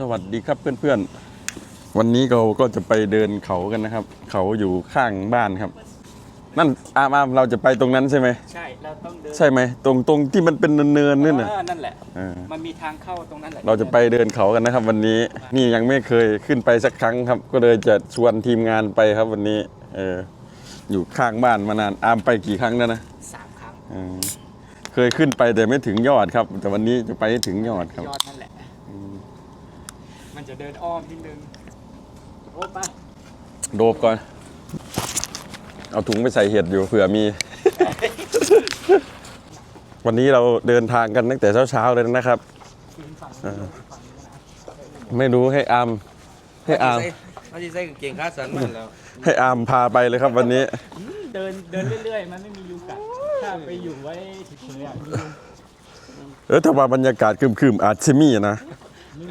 สวัสดีครับเพื่อนๆ วันนี้เราก็จะไปเดินเขากันนะครับ เขาอยู่ข้างบ้านครับ นั่นอามอามเราจะไปตรงนั้นใช่ไหมใช่ เราต้องเดินใช่ไหมตรงตรงที่มันเป็นเนินๆนี่น่ะ เออนั่นแหละ เออ มันมีทางเข้าตรงนั้นแหละเราจะไปเดินเขากันนะครับ วันนี้นี่ยังไม่เคยขึ้นไปสักครั้งครับ ก็เลยจะชวนทีมงานไปครับวันนี้ เอออยู่ข้างบ้านมานานอามไปกี่ครั้งแล้วนะสามครั้งเออเคยขึ้นไปแต่ไม่ถึงยอดครับ แต่วันนี้จะไปให้ถึงยอดครับ ยอดนั่นแหละ มันจะเดินอ้อมนิดนึงโอ้ไปโดบก่อน เอาถุงไปใส่เห็ดอยู่เผื่อมี วันนี้เราเดินทางกันตั้งแต่เช้าๆเลยนะครับกินฝั่งเออไม่รู้ให้อามให้อามเขาจะใส่กางเกงขาสั้นมันแล้วให้อามพาไปเลยครับวันนี้ เดินเดินเรื่อยๆ มันไม่มียุงกัดถ้าไปอยู่ไว้เฉยๆอะมียุง เออถ้าว่าบรรยากาศครึมๆอาจจะมีนะไม่มี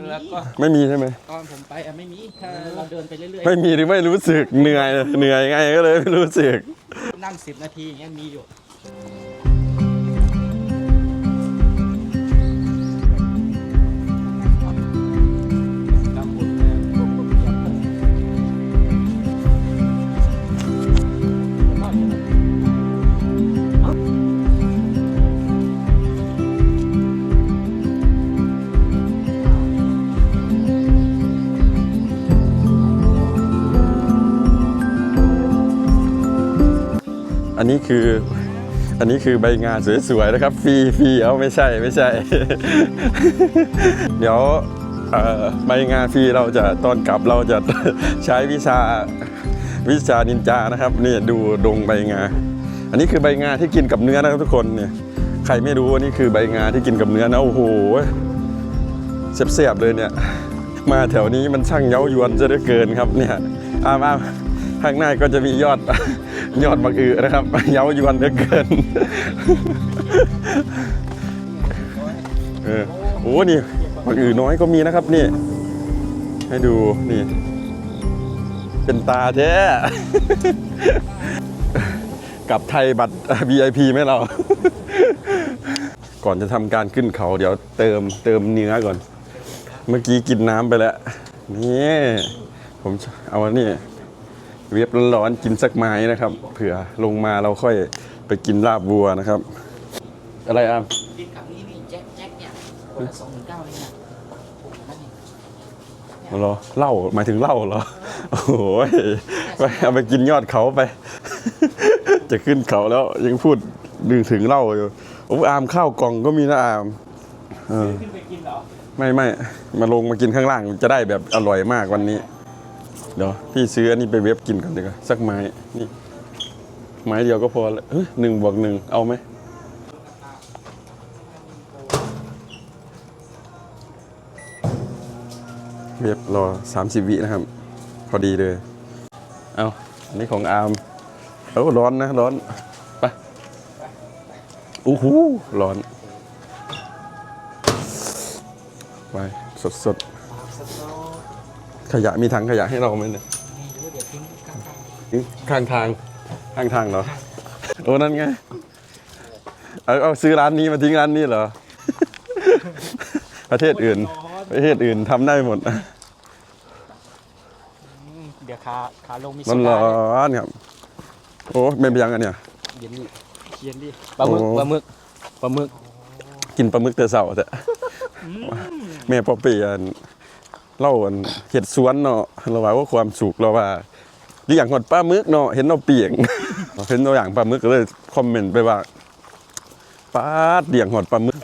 แล้วก็ไม่มีใช่ไหมตอนผมไปอะไม่มีถ้าเราเดินไปเรื่อยไม่มีหรือไม่รู้สึกเหนื่อยเหนื่อยไงก็เลยไม่รู้สึก ๆนั่งสิบนาทีอย่างเงี้ยมีอยู่ นนี้คือ อันนี้คือใบงานสวยๆนะครับฟรีฟรีเอาไม่ใช่ไม่ใช่ เดี๋ยวใบงานฟรีเราจะตอนกลับเราจะใช้วิชาวิชานินจานะครับนี่ดูดงใบงา อันนี้คือใบงาที่กินกับเนื้อนะครับทุกคนเนี่ยใครไม่รู้ว่านี่คือใบงาที่กินกับเนื้อนะโอ้โหเสียบๆเลยเนี่ย มาแถวนี้มันช่างเย้ายวนจะได้เกินครับเนี่ยอามา ข้างหน้าก็จะมียอดยอดบักอือนะครับ เย้ายวนเหลือเกินเออโอ้นี่บักอือน้อยก็มีนะครับนี่ ให้ดูนี่ เป็นตาแท้กับไทยบัตร VIP ไหมเรา ก่อนจะทำการขึ้นเขา เดี๋ยวเติมเติมเนื้อก่อน เมื่อกี้กินน้ำไปแล้ว นี่ ผมเอาอันนี้ เวียบร้อนๆกินสักไม้นะครับ เผื่อลงมาเราค่อยไปกินลาบวัวนะครับ อะไรอะกินกับนี่นี่แจ็คแจ็คเนี่ยคนละสองหมื่นเก้าเองนะนั่นเองเหรอเหล้าหมายถึงเหล้าเหรอ โอ้โหยไปเอาไปกินยอดเขาไป จะขึ้นเขาแล้วยังพูดดึงถึงเหล้าอยู่โอ้อามข้าวกล่องก็มีนะอามเออขึ้นไปกินเหรอไม่ไม่มาลงมากินข้างล่างจะได้แบบอร่อยมากวันนี้ เดี๋ยวพี่ซื้ออันนี้ไปเว็บกินก่อนดีกว่าสักไม้นี่ไม้เดียวก็พอแล้วเฮ้ยหนึ่งบวกหนึ่งเอาไหมเว็บรอสามสิบวินะครับ พอดีเลย เอาอันนี้ของอาร์มเอ้ร้อนนะ ร้อนไปอู้หูร้อน ไป สดสดสโลๆ ขยะมีถังขยะให้เราไหมเนี่ยไม่รู้เดี๋ยวทิ้งข้างอื้อข้างทางข้างทางเหรอโอ้นั่นไงเอาเอาซื้อร้านนี้มาทิ้งร้านนี้เหรอ ประเทศๆอื่นร้อนประเทศอื่นทำได้หมดอืมเดี๋ยวขาขาลงมีโซมันดาร้อนครับโอ้เป็นไปยังอันเนี่ยเย็นดิเย็นดิปลาหมึกโอ้ปลาหมึกปลาหมึกกินปลาหมึกแต่เสาร์แต่แม่พ่อเปียน เล่าอันเห็ดสวนเนาะเราว่าว่าความสุขเราว่าเรียกหดปลาหมึกเนาะเห็นเราเปียกเห็นตัวอย่างปลาหมึกก็เลยคอมเมนต์ไปว่าป้าดเดี่ยงหดปลาหมึก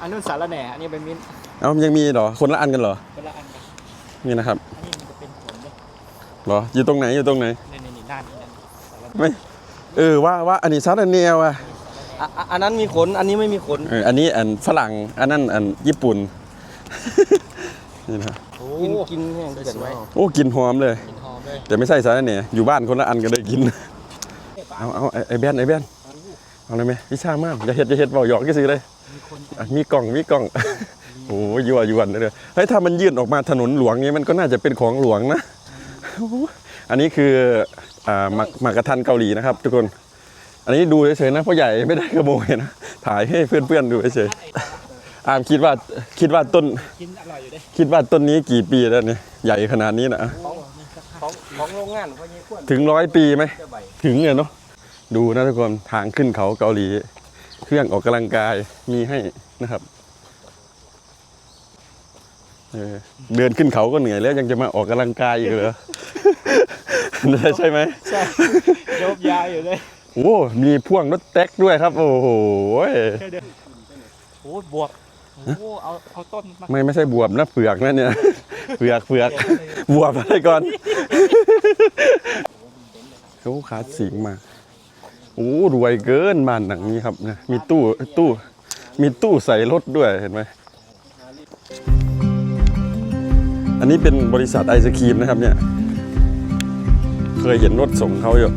อันนู้นสารแหน่อันนี้เป็นมิ้นท์เอ้ายังมีเหรอคนละอันกันเหรอคนละอันกันนี่นะครับอันนี้มันจะเป็นผลเนี่ยเหรออยู่ตรงไหนอยู่ตรงไหนนี่นี่นี่ด้านนี้ด้านนี้สารแหน่ไม่เออว่าว่าอันนี้ซาดาเนียว่ะอะอะอันนั้นมีขนอันนี้ไม่มีขนเอออันนี้อันฝรั่งอันนั้นอันญี่ปุ่น นี่นะโอ้กินกินแห้งเกินสวยโอ้กลินหอมเลย กินหอมเลยแต่ไม่ใช่ซาดาเนียอยู่บ้านคนละอันก็ได้กิน เอาเอาไอ้ไอ้แบนไอ้แบนเอาเลยไหมวิชามากอย่าเฮ็ดอย่าเฮ็ดเบาหยอกก็ซื้อเลยมีคนอะมีกล่องมีกล่อง โอ้ยยั่วยวนเลยเฮ้ยถ้ามันยื่นออกมาถนนหลวงนี้มันก็น่าจะเป็นของหลวงนะโอ้โหอันนี้คืออ่าหมักหมักกระทันเกาหลีนะครับ ทุกคน อันนี้ดูเฉยๆนะพ่อใหญ่ไม่ได้ขโมยนะถ่ายให้เพื่อนๆดูเฉยๆ อามคิดว่าคิดว่าต้นกินอร่อยอยู่เด้คิดว่าต้นนี้กี่ปีแล้วเนี่ยใหญ่ขนาดนี้นะของของของโรงงานพญาควรถึงร้อยปีไหมจะใบถึงเนี่ยเนาะดูนะทุกคนทางขึ้นเขาเกาหลี เครื่องออกกำลังกายมีให้นะครับเออเดินขึ้นเขาก็เหนื่อยแล้วยังจะมาออกกำลังกายอีกเหรอใช่ไหมใช่โยบยาวอยู่เลยโอ้ มีพ่วงรถแท็กด้วยครับ โอ้โหโอ้บวบ โอ้เอาเอาต้นมาไม่ไม่ใช่บวบนะเปลือกนะเนี่ยเปลือกเปลือกบวบอะไรก่อนเขาขาดสิงมาโอ้รวยเกินบ้านหนังนี้ครับนะมีตู้ตู้ มีตู้ใส่รถด้วยเห็นไหมอันนี้เป็นบริษัทไอศครีมนะครับเนี่ย เคยเห็นรถส่งเขาอยู่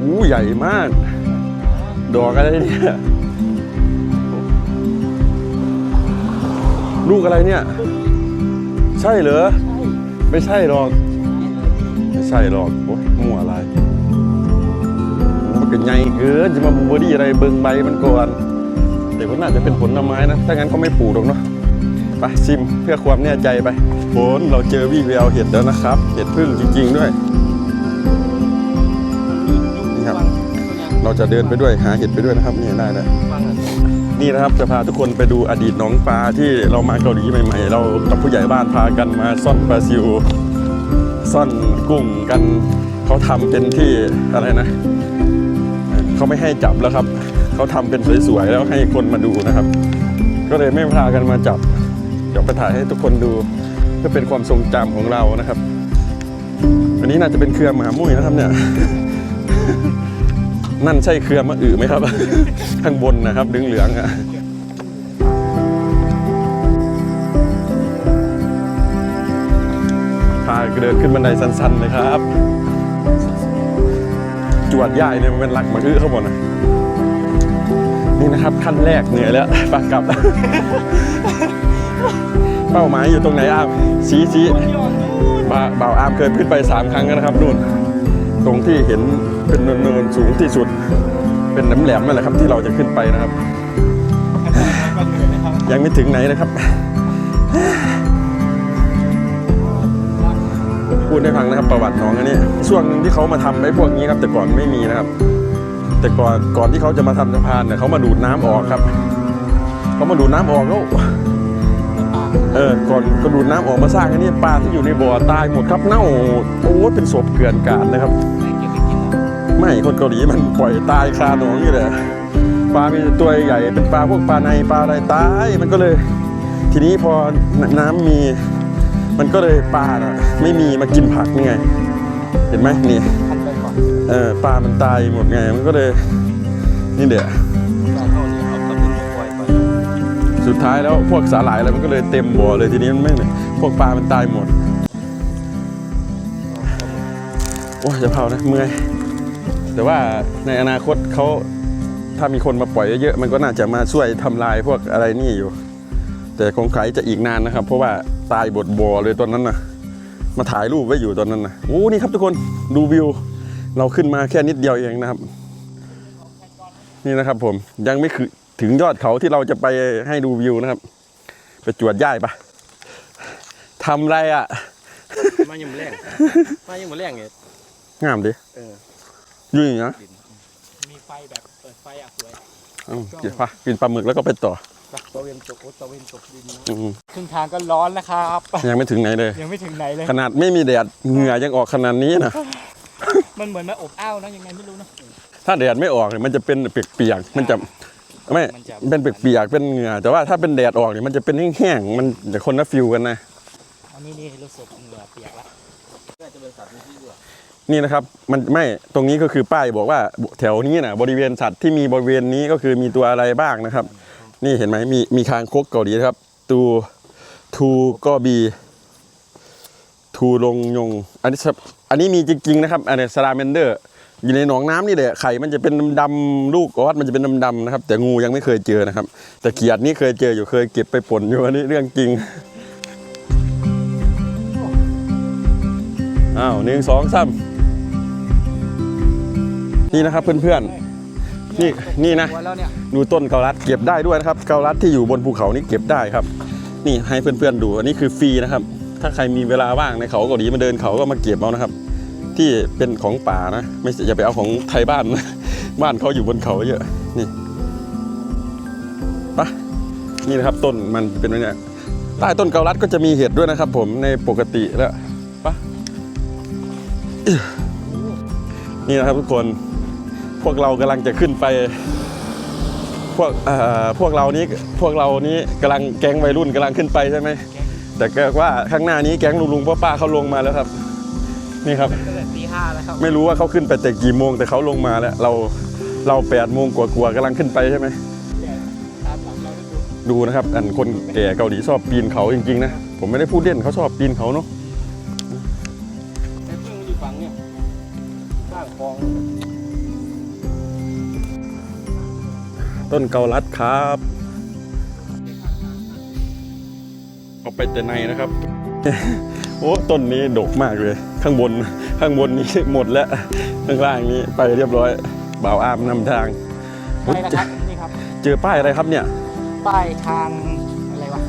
อู้ใหญ่มาก ดอกอะไรเนี่ย ลูกอะไรเนี่ย ใช่เหรอ ไม่ใช่หรอก ไม่ใช่หรอกโอ้ยมั่วอะไร มันก็ใหญ่เกินจะมาบูเบอรี่อะไรเบิ่งใบมันก่อนแต่ก็น่าจะเป็นผลไม้นะ ถ้างั้นก็ไม่ปลูกหรอกเนาะไปชิมเพื่อความแน่ใจไปผลเราเจอวี่แววเห็ดแล้วนะครับ เห็ดพึ่งจริง ๆ ด้วยนี่ครับ เราจะเดินไปด้วยหาเห็ดไปด้วยนะครับนี่ได้แล้วฟังอะ นี่นะครับจะพาทุกคนไปดูอดีตหนองปลาที่เรามาเกาหลีใหม่ๆ เรากับผู้ใหญ่บ้านพากันมาซ่อนปลาซิวซ่อนกุ้งกันเขาทำเป็นที่อะไรนะเขาไม่ให้จับแล้วครับเขาทำเป็นสวยๆแล้วให้คนมาดูนะครับ ก็เลยไม่พากันมาจับเดี๋ยวไปถ่ายให้ทุกคนดูเพื่อเป็นความทรงจำของเรานะครับอันนี้น่าจะเป็นเครือหมามุ้ยนะครับเนี่ย นั่นใช่เครือมะอือไหมครับ ข้างบนนะครับดึงเหลืองอะพาเดินขึ้นบันไดสั้นๆเลยครับ จวดย่ายเนี่ยมันเป็นหลักมะอือข้างบนนะนี่นะครับขั้นแรกเหนื่อยแล้วปากกลับ เป้าหมายอยู่ตรงไหนอ้ามชี้ชี้บ่าบ่าวอามเคยขึ้นไปสามครั้งแล้วนะครับนู่น ตรงที่เห็น เป็นเนินสูงที่สุด เป็นแหลมๆนั่นแหละครับที่เราจะขึ้นไปนะครับ ยังไม่ถึงไหนนะครับ พูดให้ฟังนะครับประวัติน้องอันนี้ช่วงหนึงที่เขามาทำไอ้พวกนี้ครับ แต่ก่อนไม่มีนะครับ แต่ก่อนก่อนที่เขาจะมาทำสะพานเนี่ยเขามาดูดน้ำออกครับเขามาดูดน้ำออกแล้วเออก่อนก็ดูดน้ำออกมาสร้างอันนี้ปลาที่อยู่ในบ่อตายหมดครับเน่าโอ้เป็นศพเกลื่อนกลาดนะครับ ไม่คนเกาหลีมันปล่อยตายคาหนองนี่แหละปลามีต่ตัวใหญ่เป็นปลาพวกปลาในปลาอะไรตายมันก็เลย ทีนี้พอน้ำมี มันก็เลยปลานะไม่มีมากินผักนี่ไง เห็นไหมนี่คันไปก่อนเออปลามันตายหมดไงมันก็เลยนี่เดี๋ยวสุดท้ายแล้วพวกสาหร่ายอะไรมันก็เลยเต็มบ่อเลยทีนี้มันไม่พวกปลามันตายหมดโอ้ยจะเผานะเมื่อย แต่ว่าในอนาคตเขาถ้ามีคนมาปล่อยเยอะๆมันก็น่าจะมาช่วยทำลายพวกอะไรนี่อยู่ แต่คงขายจะอีกนานนะครับ เพราะว่าตายบดบ่อเลยตอนนั้นนะมาถ่ายรูปไว้อยู่ตอนนั้นนะโอ้นี่ครับทุกคนดูวิว เราขึ้นมาแค่นิดเดียวเองนะครับ นี่นะครับผมยังไม่คือถึงยอดเขาที่เราจะไปให้ดูวิวนะครับ ไปจวดย่ายปะทำไรอะ มายังมาแรงมายังมาแรงเนี่ยงามดิเออ ยุ่ยนะมีไฟแบบเปิดไฟอะสวยเอากินปลากินปลาหมึกแล้วก็ไปต่อตะเวนตกโอ้ตะเวนตกดินนะอืมครึ่งทางก็ร้อนแล้วครับ ยังไม่ถึงไหนเลย ยังไม่ถึงไหนเลย ขนาดไม่มีแดดเหงื่อยังออกขนาดนี้นะมันเหมือนมาอบอ้าวนะยังไงไม่รู้นะถ้าแดดไม่ออกเนี่ยมันจะเป็นเปียกๆมันจะไม่มันจะเป็นเปียกๆเป็นเหงื่อแต่ว่าถ้าเป็นแดดออกเนี่ยมันจะเป็นแห้งๆมันจะคนละฟิวกันนะอันนี้นี่รู้สึกเหงื่อเปียกละน่าจะเป็นสัตว์มีที่ด้วย นี่นะครับมันไม่ตรงนี้ก็คือป้ายบอกว่าแถวนี้นะบริเวณสัตว์ที่มีบริเวณนี้ก็คือมีตัวอะไรบ้างนะครับ นี่เห็นไหมมีมีคางคกเกาหลีนะครับ ตูทูก็บี ทูลงยง อันนี้อันนี้มีจริงๆนะครับอันนี้สลาเมนเดอร์ อยู่ในหนองน้ำนี่แหละไข่มันจะเป็นดำๆลูกออสมันจะเป็นดำๆนะครับ แต่งูยังไม่เคยเจอนะครับ แต่เขียดนี่เคยเจออยู่เคยเก็บไปป่นอยู่อันนี้เรื่องจริง อ้าวหนึ่งสองสามนี่นะครับเพื่อนๆนี่นี่นะหัวแล้วเนี่ยดูต้นเกาลัดเก็บได้ด้วยนะครับ เกาลัดที่อยู่บนภูเขานี่เก็บได้ครับ นี่ให้เพื่อนๆดูอันนี้คือฟรีนะครับ ถ้าใครมีเวลาว่างในเขาเกาหลีมาเดินเขาก็มาเก็บเอานะครับ ที่เป็นของป่านะไม่ใช่อย่าไปเอาของไทยบ้านนะบ้านเขาอยู่บนเขาเยอะนี่ปะนี่นะครับต้นมันเป็นแบบเนี้ยใต้ต้นเกาลัดก็จะมีเห็ดด้วยนะครับ ผมในปกติแล้วปะอื้อ นี่นะครับทุกคนพวกเรากำลังจะขึ้นไป พวกเอ่อพวกเรานี้พวกเรานี้กำลังแก๊งวัยรุ่นกำลังขึ้นไปใช่ไหมแต่ก็ว่าข้างหน้านี้แก๊งลุงลุงป้าป้าเขาลงมาแล้วครับ นี่ครับตั้งแต่ตีห้าแล้วครับไม่รู้ว่าเขาขึ้นไปแต่กี่โมงแต่เขาลงมาแล้ว เราเราแปดโมงกว่าๆกำลังขึ้นไปใช่ไหมตามหลังเราดูดูนะครับ อันคนแก่เกาหลีชอบปีนเขาจริงๆนะผมไม่ได้พูดเล่นเขาชอบปีนเขาเนาะ ต้นเกาลัดครับ เอาไปแต่ในนะครับ โอ้ต้นนี้ดกมากเลย ข้างบนข้างบนนี้หมดแล้ว ข้างล่างนี้ไปเรียบร้อยบ่าวอามนำทางไปนะครับนี่ครับ เจอป้ายอะไรครับเนี่ย ป้ายทางอะไรวะ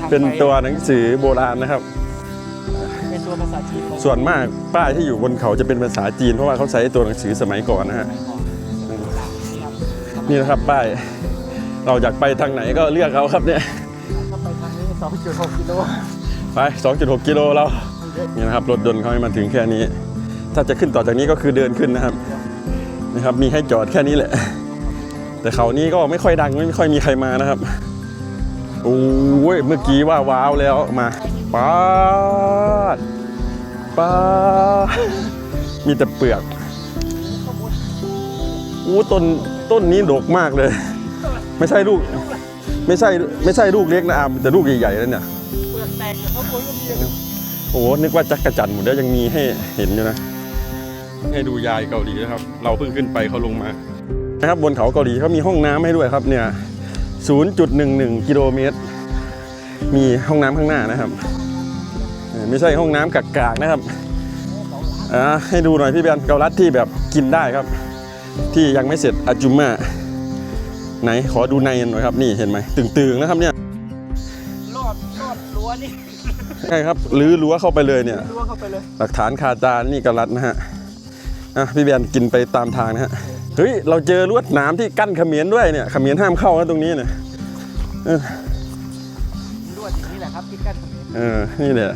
ทางเป็นไตัวหนังสือโบราณนะครับเป็นตัวภาษาจีนของส่วนมากป้ายที่อยู่บนเขาจะเป็นภาษาจีนเพราะว่าเขาใช้ตัวหนังสือสมัยก่อนนะฮะ นี่นะครับป้ายเราอยากไปทางไหนก็เลือกเอาครับเนี่ยถ้าไปทางนี้ 2.6 กิโลไป 2.6 กิโลเรานี่นะครับรถยนต์เขาให้มาถึงแค่นี้ ถ้าจะขึ้นต่อจากนี้ก็คือเดินขึ้นนะครับนะครับมีให้จอดแค่นี้แหละ แต่เขานี้ก็ไม่ค่อยดังไม่ค่อยมีใครมานะครับโอ้ยเมื่อกี้ว่าว้าวแล้วมาป๊าดป๊าดมีแต่เปลือกอู้ต้น ต้นนี้ดกมากเลย ไม่ใช่ลูก ไม่ใช่ไม่ใช่ลูกเล็กนะอามแต่ลูกใหญ่ๆแล้วเนี่ยเปลือกแตกอยู่ข้างบนก็มีโอ้โหนึกว่าจักระจันหมดแล้วยังมีให้เห็นอยู่นะ ให้ดูยายเกาหลีนะครับ เราเพิ่งขึ้นไปเขาลงมานะครับบนเขาเกาหลีเขามีห้องน้ำให้ด้วยครับเนี่ย 0.11 กิโลเมตร มีห้องน้ำข้างหน้านะครับ ไม่ใช่ห้องน้ำกากๆนะครับอ่าให้ดูหน่อยพี่แบนเกาลัดที่แบบกินได้ครับ ที่ยังไม่เสร็จอาจุมมาไหนขอดูในหน่อยครับนี่เห็นไหมตึงๆนะครับเนี่ยรอดรอดรั้วนี่ใช่ครับรื้อรั้วเข้าไปเลยเนี่ยรั้วเข้าไปเลยหลักฐานคาตานี่กรัดนะฮะอะพี่เบียนกินไปตามทางนะฮะเฮ้ยเราเจอลวดหนามที่กั้นเขมรด้วยเนี่ยเขมรห้ามเข้านะตรงนี้เนี่ยรวดอย่างนี้แหละครับที่กั้นถนนเออนี่แหละ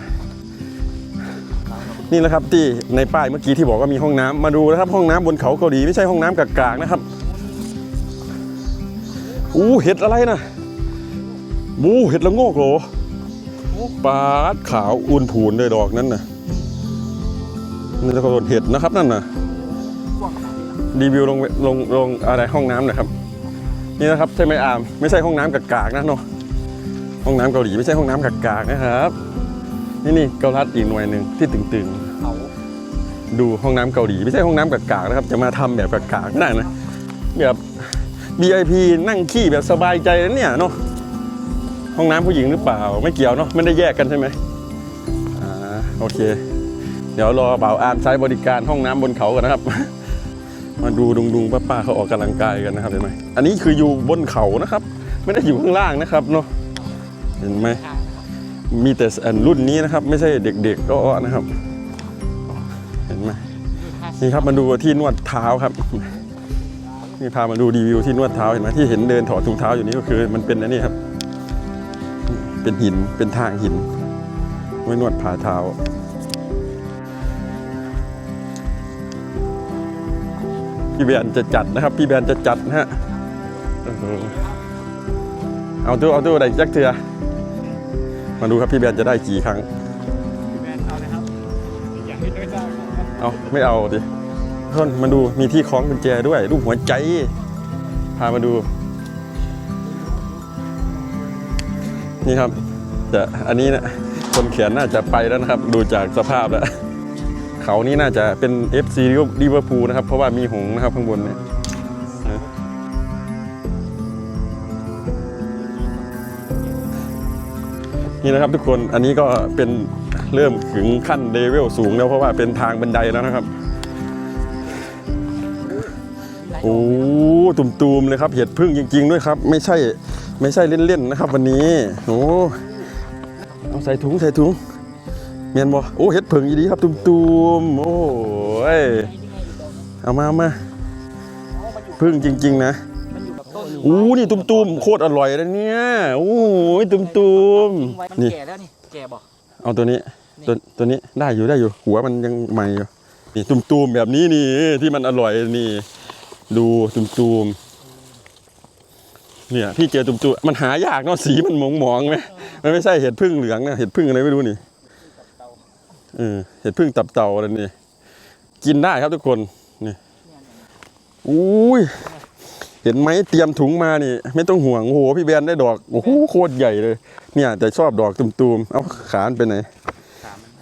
นี่นะครับที่ในป้ายเมื่อกี้ที่บอกว่ามีห้องน้ำมาดูนะครับ ห้องน้ำบนเขาเกาหลีไม่ใช่ห้องน้ำกากๆนะครับอู้เห็ดอะไรนะบูเห็ดละโงกเหรปาดขาวอ้วนผูนเลยดอกนั้นนะนี่จะกระโดดเห็ดนะครับนั่นนะรีวิวลงลงลงอะไรห้องน้ำน่อยครับ นี่นะครับใช่ไหมอามไม่ใช่ห้องน้ำกากๆนะเนาะห้องน้ำเกาหลีไม่ใช่ห้องน้ำกากๆนะครับ นี่นี่เกาลัดอีกหน่วยหนึ่งที่ตึงเขาๆ ดูห้องน้ำเกาหลีไม่ใช่ห้องน้ำกากๆนะครับ จะมาทำแบบกากๆไม่ได้นะแบบ VIP นั่งขี้แบบสบายใจนะเนี่ยเนาะห้องน้ำผู้หญิงหรือเปล่า ไม่เกี่ยวเนาะไม่ได้แยกกันใช่ไหมอ่าโอเค เดี๋ยวรอบ่าวอามใช้บริการห้องน้ำบนเขากันนะครับ มาดูดุงดุงป้าป้าๆเขาออกกำลังกายกันนะครับเห็นไหมอันนี้คืออยู่บนเขานะครับ ไม่ได้อยู่ข้างล่างนะครับเนาะเห็นไหมทางนะครับ มีแต่อันรุ่นนี้นะครับ ไม่ใช่เด็กๆก็นะครับ เห็นไหมนี่ครับมาดูที่นวดเท้าครับนี่พามาดูรีวิวที่นวดเท้าเห็นไหมที่เห็นเดินถอดถุงเท้าอยู่นี้ก็คือ มันเป็นอันนี้ครับ เป็นหินเป็นทางหินไว้นวดผ่าเท้าพี่แบนจะจัดนะครับ พี่แบนจะจัดนะฮะเออเอาตู้เอาตู้ใดจักเถือ มาดูครับพี่แบนจะได้กี่ครั้งแมนเอาเลยครับอยากให้ด้วยจ้าครับเอาไม่เอาดิท่านมาดูมีที่คล้องกุญแจด้วยรูปหัวใจ พามาดู นี่ครับแต่อันนี้นะคนเขียนน่าจะไปแล้วนะครับ ดูจากสภาพแล้ว เขานี่น่าจะเป็น FC ลิเวอร์พูลนะครับ เพราะว่ามีหงส์นะครับข้างบนเนี่ย นี่นะครับทุกคนอันนี้ก็เป็นเริ่มถึงขั้นเลเวลสูงแล้วเพราะว่าเป็นทางบันไดแล้วนะครับโอ้ตุ่มๆเลยครับ เห็ดพึ่งจริง ๆ ด้วยครับ ไม่ใช่ไม่ใช่เล่นๆนะครับ วันนี้โอ้เอาใส่ถุงใส่ถุงเมียนบ่โอ้เห็ดพึ่งดีครับ ตุ่มๆโอ้ยเอามาเอามาพึ่งจริง ๆ นะ อยู่กับต้นอู้นี่ตุ่มๆโคตรอร่อยเลยเนี่ยโอ้ยตุ่มไว้มันๆนี่แก่แล้วนี่แก่บอกเอาตัวนี้ตัวตัวนี้ได้อยู่ได้อยู่ หัวมันยังใหม่อยู่นี่ตุ่มๆแบบนี้นี่ที่มันอร่อยนี่ ดูตุ่มๆเนี่ยพี่เจอตุ่มๆมันหายากเนาะสีมันหมองๆไหมมันไม่ใช่เห็ดพึ่งเหลืองนะเห็ดพึ่งอะไรไม่รู้นี่เออเห็ดพึ่งตับเต่าอะไรนี่กินได้ครับทุกคนนี่อุ้ย เห็นไหมเตรียมถุงมานี่ ไม่ต้องห่วงโอ้โหพี่แบนได้ดอกโอ้โหโคตรใหญ่เลย เนี่ยแต่ชอบดอกตุ่มๆเอาขานไปไหนสามมัน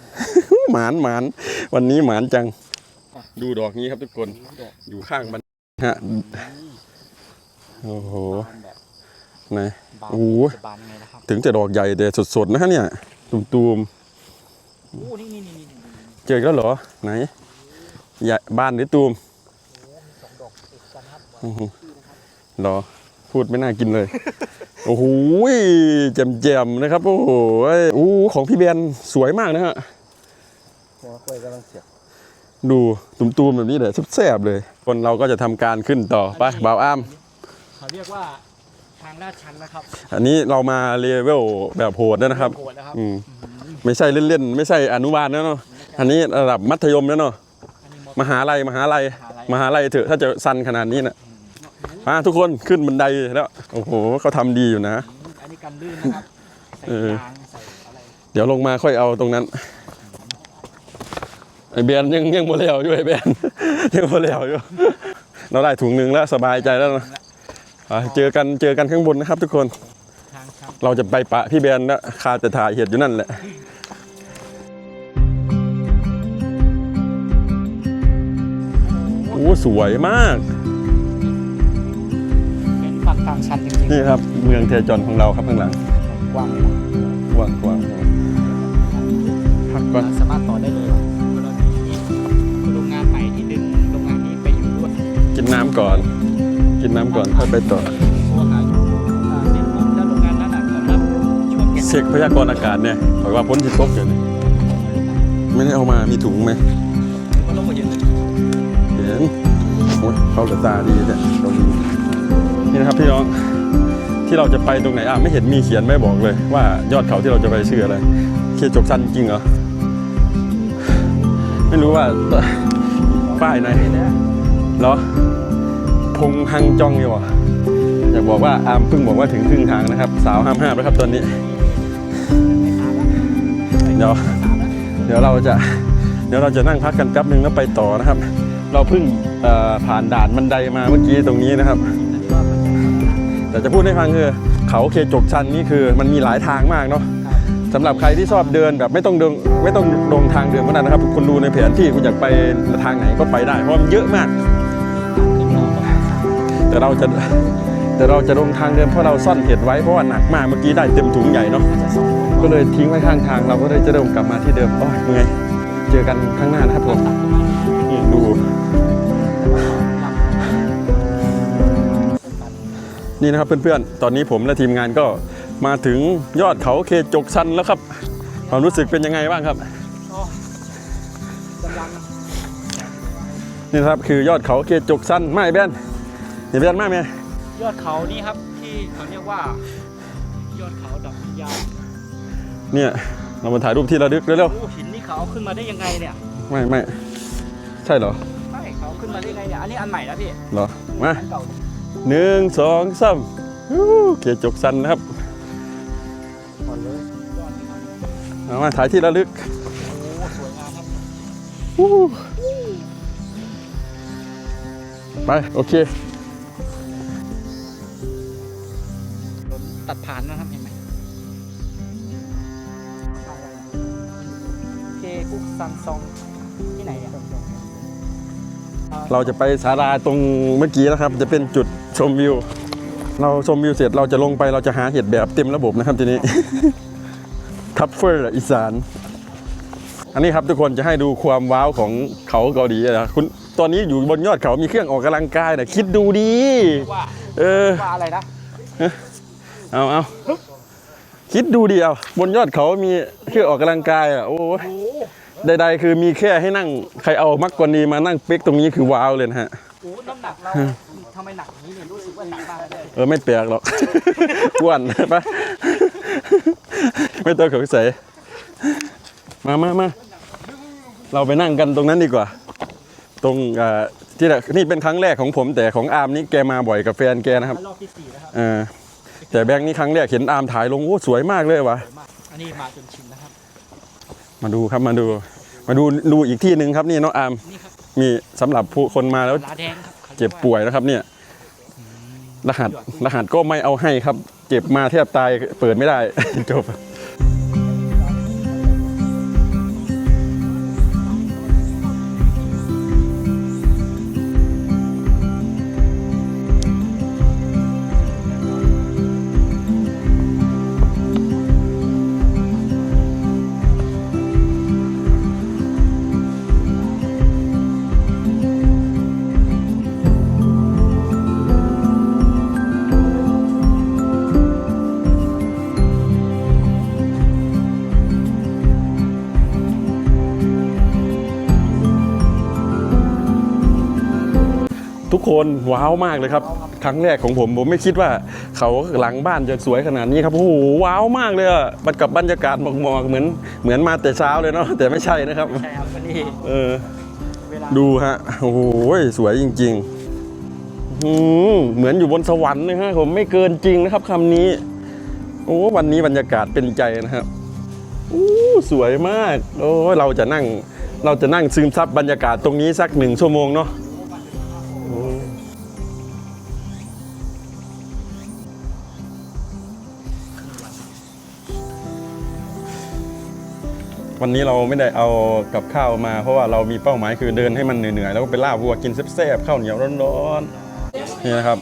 หมานหมานวันนี้หมานจัง ดูดอกนี้ครับทุกคนอยู่ข้างบันฮะโอ้โหบานแบบไหนบานโอ้โหจะบานยังไงนะครับถึงจะดอกใหญ่แต่สดๆนะฮะเนี่ยตุ่มโอ้นี่นี่นี่นี่นี่ๆเจออกแล้วเหรอไหนใหญ่บ้านหรือตูมสองดอกติดกันครับอื้อหือ เหรอพูดไม่น่ากินเลย โอ้โหแจ่มๆนะครับ โอ้โหโอ้โหของพี่แบนสวยมากนะฮะหัวกล้วยกำลังเสียบดูตุ่มๆแบบนี้เลยแซ่บๆเลย คนเราก็จะทำการขึ้นต่อไปบ่าวอ้ามเขาเรียกว่าทางลาดชันนะครับ อันนี้เรามาเลเวลแบบโหดแล้วนะครับโหดนะครับอืมไม่ใช่เล่นๆไม่ใช่อนุบาลแล้วเนาะอันนี้ระดับมัธยมแล้วเนาะอันนี้มมหาลัยมหาลัยมหาลัยมหาลัยเถอะถ้าจะสั้นขนาดนี้นะ มาทุกคนขึ้นบันไดแล้วโอ้โหเขาทำดีอยู่นะ อันนี้กันลื่นนะครับ ใส่เออ ยางใส่อะไรเดี๋ยวลงมาค่อยเอาตรงนั้นไอเบียนยังยังโมเลวอยู่ไอเบียน ยังโมเลวอยู่ เราได้ถุงหนึ่งแล้วสบายใจแล้วนะอะเจอกันเจอกันข้างบนนะครับทุกคน ทางชันเราจะไปปะพี่แบนแล้วคาจะถ่ายเห็ดอยู่นั่นแหละโอ้สวยมากเป็นฝั่ง ทางชันจริงนี่ครับเมืองเทจอนของเราครับข้างหลังๆกว้างเลยนะกว้างกว้างพักก่อนสามารถต่อได้เลยว่ะกรณีที่โรงงานใหม่ที่ดึงโรงงานนี้ไปอยู่ด้วยกินน้ำก่อน กินน้ำก่อนค่อยไปต่อ ช่วงอายุอ่าเสร็จปุ๊บแล้วโรงงานนั้นอะเขารับช่วงแก่เช็คพยากรณ์อากาศเนี่ยบอกว่าพ้นที่ตกอยู่นี่ไม่ได้เอามามีถุงไหมก็ลงมาเยอะเลย เห็นโอ้ยเข้ากับตาดีเนี่ยตรงนี้ นี่นะครับพี่น้องที่เราจะไปตรงไหนอะไม่เห็นมีเขียนไม่บอกเลย ว่ายอดเขาที่เราจะไปชื่ออะไรเคจกซันจริงเหรอไม่รู้ว่าป้ายไหนเหรอพงฮังจองอยู่อะอยากบอกว่าอามเพิ่งบอกว่าถึงครึ่งทางนะครับ สาวห้ามห้ามแล้วครับตอนนี้เดี๋ยวเดี๋ยวเราจะเดี๋ยวเราจะนั่งพักกันแป๊บหนึ่งแล้วไปต่อนะครับ เราเพิ่งผ่านด่านบันไดมาเมื่อกี้ตรงนี้นะครับ แต่จะพูดให้ฟังคือเขาเคจกชันนี่คือมันมีหลายทางมากเนาะสำหรับใครที่ชอบเดินแบบไม่ต้องเดินไม่ต้องลงทางเดินก็ได้นะครับคุณดูในแผนที่คุณอยากไปทางไหนก็ไปได้เพราะมันเยอะมาก แต่เราจะแต่เราจะลงทางเดิมเพราะเราซ่อนเห็ดไว้เพราะว่าหนักมากเมื่อกี้ได้เต็มถุงใหญ่เนาะก็เลยทิ้งไว้ข้างทางเราก็เลยจะเดินกลับมาที่เดิมโอ้ยเมื่อยเจอกันข้างหน้านะครับผมนี่ดู นี่นะครับเพื่อนๆ ตอนนี้ผมและทีมงานก็มาถึงยอดเขาเคจกซันแล้วครับ ความรู้สึกเป็นยังไงบ้างครับกำลังนี่นะครับคือยอดเขาเคจกซันไม่แบนเห็นแบนมากไหมยอดเขานี่ครับที่เขาเรียกว่ายอดเขาดอกยาวเนี่ยเรามาถ่ายรูปที่ระลึกเร็วโอ้หินนี่เขาเอาขึ้นมาได้ยังไงเนี่ยๆไม่ไม่ใช่เหรอใช่เขาขึ้นมาได้ยังไงเนี่ยอันนี้อันใหม่นะพี่เหรอมาอันเก่า หนึ่งสองสามฮู้เคจกซันนะครับก่อนเอดนะครับเอามาถ่ายที่ระลึกโอ้สวยงามครับไป โอเคตัดผ่านนะครับเห็นไหมเคกุกซันซองที่ไหนเนี่ย เราจะไปศาลาตรงเมื่อกี้นะครับ จะเป็นจุดชมวิว เราชมวิวเสร็จเราจะลงไปเราจะหาเห็ดแบบเต็มระบบนะครับทีนี้ทัฟเฟอร์อีสาน อันนี้ครับทุกคนจะให้ดูความว้าวของเขาเกาหลีนะคุณตอนนี้อยู่บนยอดเขามีเครื่องออกกำลังกายนะคิดดูดีว่าเออว่าอะไรนะเอาเอาคิดดูดิเอาบนยอดเขามีเครื่องออกกำลังกายอะโอ้ย ใดๆ คือมีแค่ให้นั่งใครเอามักกว่านี้มานั่งเป๊กตรงนี้คือว้าวเลยนะฮะ โอ้น้ำหนักเราทำไมหนักอย่างนี้เนี่ยรู้สึกว่าหนักมากเลยเออไม่แปลกหรอก อ้วนไปะไม่ต้องสงสัยมามามาเราไปนั่งกันตรงนั้นดีกว่า ตรงเอ่อที่น่ะนี่เป็นครั้งแรกของผม แต่ของอาร์มนี่แกมาบ่อยกับแฟนแกนะครับรอบที่สี่แล้วครับเออแต่แบงค์นี่ครั้งแรกเห็นอาร์มถ่ายลงโอ้สวยมากเลยวะสวยมากอันนี้มาจนชินแล้วครับ มาดูครับมาดู มาดูดูอีกที่หนึ่งครับนี่น้องอาร์มนี่ครับมีสำหรับผู้คนมาแล้วลาแดงครับขารีเจ็ยบว่าป่วยนะครับเนี่ยรหัสรหัสก็ไม่เอาให้ครับ เจ็บมาแทบตายเปิดไม่ได้ จบ คนว้าวมากเลยครับ ครั้งแรกของผมผมไม่คิดว่า เขาหลังบ้านจะสวยขนาดนี้ครับโอ้โหว้าวมากเลยอะมันกับบรรยากาศหมอกๆเหมือนเหมือนมาแต่เช้าเลยเนาะแต่ไม่ใช่นะครับใช่ครับวันนี้เออเวลาดูฮะโอ้โหสวยจริงๆอืมเหมือนอยู่บนสวรรค์เลยฮะผมไม่เกินจริงนะครับคำนี้ โอ้วันนี้บรรยากาศเป็นใจนะครับอู้สวยมาก โอ้ยเราจะนั่งเราจะนั่งซึมซับบรรยากาศตรงนี้สักหนึ่งชั่วโมงเนาะ วันนี้เราไม่ได้เอากับข้าวมา เพราะว่าเรามีเป้าหมายคือเดินให้มันเหนื่อยๆแล้วก็ไปล่าวัวกินแซ่บๆข้าวเหนียวร้อนๆนี่นะครับ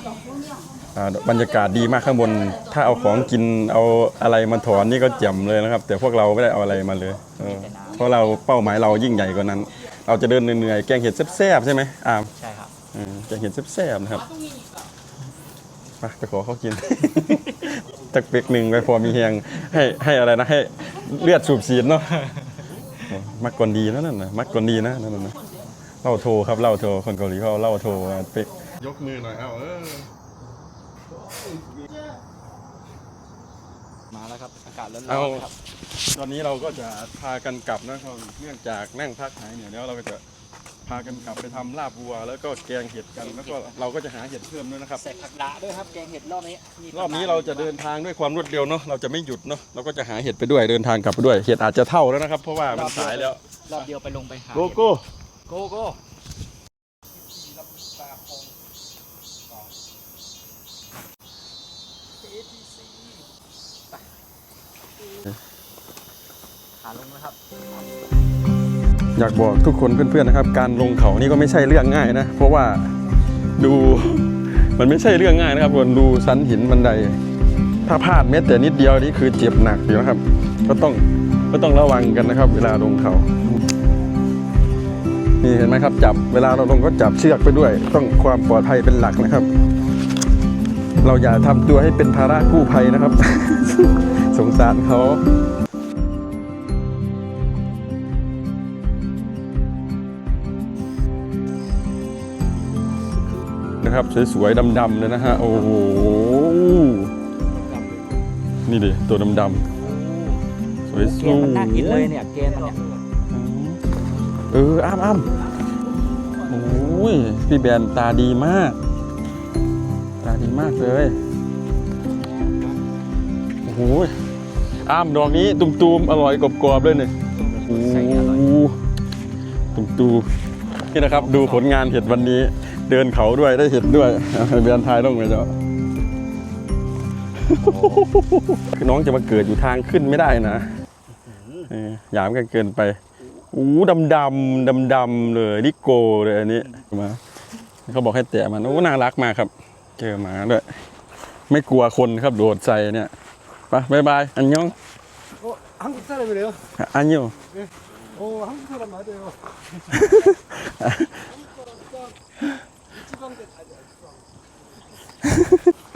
อ่าบรรยากาศดีมากข้างบน ถ้าเอาของกินเอาอะไรมาถอนนี่ก็แจ่มเลยนะครับ แต่พวกเราไม่ได้เอาอะไรมาเลยเออเพราะเราเป้าหมายเรายิ่งใหญ่กว่านั้น เราจะเดินเหนื่อยๆแกงเห็ดแซ่บๆใช่ไหมอามใช่ครับอืมแกงเห็ดแซ่บๆนะครับไปไปขอเขากินตักเป๊กหนึ่งไปพอมีแหงให้ให้อะไรนะให้เลือดสูบฉีดเนาะโอ้ มักกลดีนะนั่นนะมักกลดีนะนั่นนะเล่าโทรครับเล่าโทรคนเกาหลีเขาเล่าโทรมาเป๊กยกมือหน่อยเอาเออมาแล้วครับอากาศร้อนเอาๆครับตอนนี้เราก็จะพากันกลับนะครับเนื่องจากนั่งพักหายเหนื่อยแล้วเราก็จะ พากันกลับไปทำลาบวัว แล้วก็แกงเห็ดกันแล้วก็เราก็จะหาเห็ดเพิ่มด้วยนะครับ ใส่ผักดาด้วยครับ แกงเห็ดรอบนี้มีรอบนี้เราจะเดินทางด้วยความรวดเร็วเนาะเราจะไม่หยุดเนาะเราก็จะหาเห็ดไปด้วยเดินทางกลับไปด้วยเห็ดอาจจะเท่าแล้วนะครับ เพราะว่ามันสายแล้วรอบเดียวไปลงไปหาโกโก้โกโก้ขาลงนะครับ อยากบอกทุกคนเพื่อนๆนะครับ การลงเขานี่ก็ไม่ใช่เรื่องง่ายนะ เพราะว่าดูมันไม่ใช่เรื่องง่ายนะครับคนดูสันหินบันได ถ้าพลาดแม้แต่นิดเดียวนี่คือเจ็บหนักอยู่นะครับ ก็ต้องก็ต้องระวังกันนะครับ เวลาลงเขา นี่เห็นไหมครับ จับเวลาเราลงก็จับเชือกไปด้วย ต้องความปลอดภัยเป็นหลักนะครับ เราอย่าทำตัวให้เป็นภาระกู้ภัยนะครับ สงสารเขา นะครับ สวยๆดำๆเลยนะฮะ โอ้โห นี่ดิ ตัวดำๆสวยเกมมันน่ากินเลยเนี่ยเกมมันเนี่ยเอออ้ามอ้ามโอ้ย พี่แบนตาดีมาก ตาดีมากเลย โอ้โหอ้ามดอกนี้ตุมๆ อร่อยกรอบๆเลยเนี่ย โอ้โหตุมๆนี่นะครับ ดูผลงานเห็ดวันนี้ เดินเขาด้วยได้เห็ดด้วยเบียนทายต้องเลยเจ้าน้องจะมาเกิดอยู่ทางขึ้นไม่ได้นะหยามกันเกินไปอู้ดำดำดำดำเลยลิโกเลยอันนี้มาเขาบอกให้แตะมันโอ้น่ารักมากครับ เจอหมาด้วยไม่กลัวคนครับโดดใส่เนี่ยไปบายบายอันยองอังกอะอันยองโอ้อังกฤษอะไรมาเดียว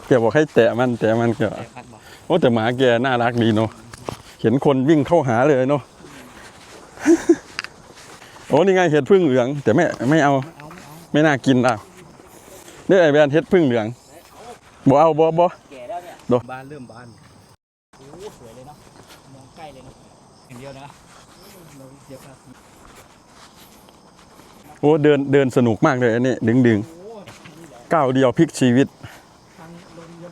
แกบอกให้แตะมันแตะมันแกแต่พัดบอกโอ้แต่หมาแกน่ารักดีเนาะเห็นคนวิ่งเข้าหาเลยเนาะโอ้นี่ไงเห็ดพึ่งเหลือง แต่ไม่ไม่เอา ไม่เอาไม่เอาไม่น่ากินอะนี่ไอแบรนด์เห็ดพึ่งเหลืองบ่เอาบ่บ่แก่แล้วเนี่ยดูบ้านเริ่มบานโอ้สวยเลยเนาะมองใกล้เลยเนาะอย่างเดียวนะเราเดี๋ยวครับโอ้เดินเดินสนุกมากเลยอันนี้ดึงดึง ก้าวเดียวพลิกชีวิตทางลงเยอะ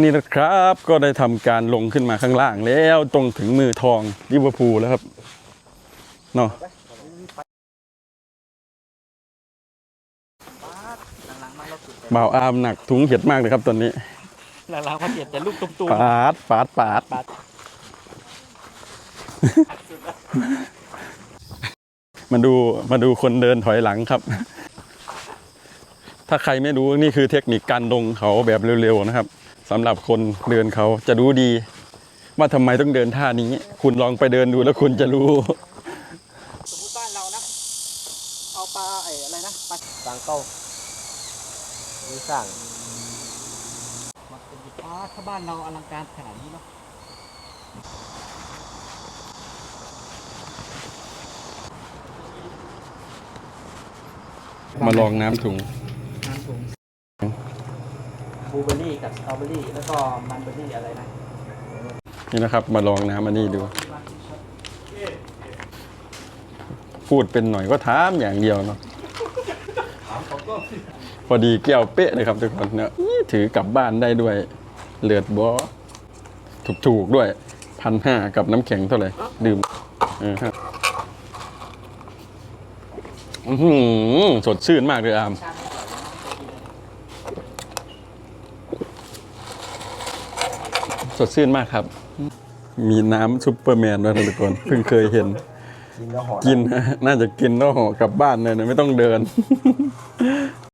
นี่นะครับก็ได้ทำการลงขึ้นมาข้างล่างแล้วตรงถึงมือทองลิเวอร์พูลแล้วครับเนาะหลังๆมาเราสุดบ่าวอามหนักถุงเห็ดมากเลยครับตอนนี้หลังๆมาเจ็ดแต่ลูกตุ้มปาดปาดปาดๆปัดมาดูมาดูคนเดินถอยหลังครับ ถ้าใครไม่รู้นี่คือเทคนิคการลงเขาแบบเร็วๆนะครับสำหรับคนเดินเขาจะรู้ดี ว่าทำไมต้องเดินท่านี้ คุณลองไปเดินดูแล้วคุณจะรู้สมมติบ้านเรานะเอาปลาไอ้อะไรนะปลาสร้างเก้านี่สร้างมาเป็นปลาถ้าบ้านเราอลังการขนาดนี้เนาะมาลองน้ำถุงน้ำถุงบ ลูเบอร์รี่กับสตรอเบอร์รี่แล้วก็มันเบอร์รี่อะไรนะนี่นะครับ มาลองน้ำอันนี้ดู พูดเป็นหน่อยก็ถามอย่างเดียวเนาะพอดีแก้วเป๊ะเลยครับทุกคนเนาะถือกลับบ้านได้ด้วย เลือดบอถูกๆด้วยพันห้ากับน้ำแข็งเท่าไหร่ ดื่มอือหือสดชื่นมากเลยอาม สดชื่นมากครับ มีน้ำซุปเปอร์แมนด้วยนะทุกคนเพิ่งเคยเห็น กินแล้วหอกินน่าจะกินแล้วห่อกลับบ้านเลยนะไม่ต้องเดิน